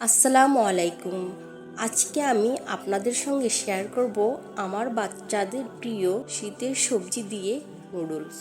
আসসালামু আলাইকুম। আজকে আমি আপনাদের সঙ্গে শেয়ার করব আমার বাচ্চাদের প্রিয় শীতের সবজি দিয়ে নুডলস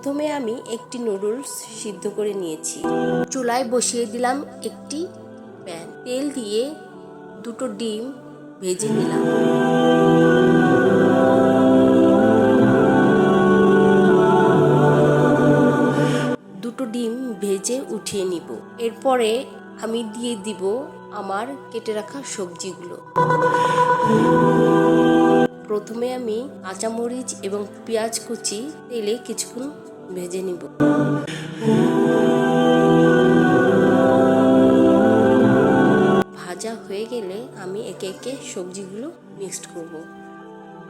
প্রথমে আমি একটি নুডলস সিদ্ধ করে নিয়েছি। চুলায় বসিয়ে দিলাম একটি প্যান। তেল দিয়ে দুটো ডিম ভেজে নিলাম। দুটো ডিম ভেজে উঠিয়ে নিব। এরপরে আমি দিয়ে দিব আমার কেটে রাখা সবজিগুলো। প্রথমে আমি কাঁচামরিচ এবং পেঁয়াজ কুচি তেলে কিছুক্ষণ ভেজে নিব ভাজা হয়ে গেলে আমি একে একে সবজিগুলো মিক্সড করব।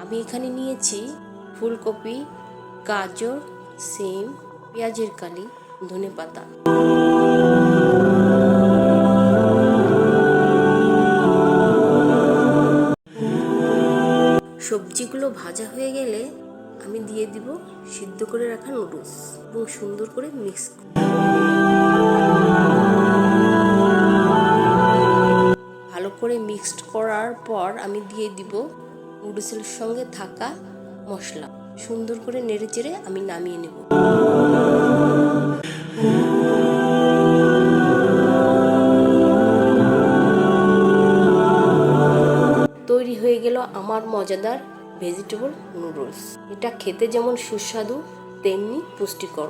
আমি এখানে নিয়েছি ফুলকপি, গাজর, সিম, পেঁয়াজের কালি ধনে পাতা সবজিগুলো ভাজা হয়ে গেলে আমি দিয়ে দিব সিদ্ধ করে রাখা নুডলস এবং সুন্দর করে মিক্স ভালো করে মিক্সড করার পর আমি দিয়ে দিব নুডলসের সঙ্গে থাকা মশলা। সুন্দর করে নেড়ে চেড়ে আমি নামিয়ে নেব। তৈরি হয়ে গেল আমার মজাদার ভেজিটেবল নুডলস এটা খেতে যেমন সুস্বাদু তেমনি পুষ্টিকর।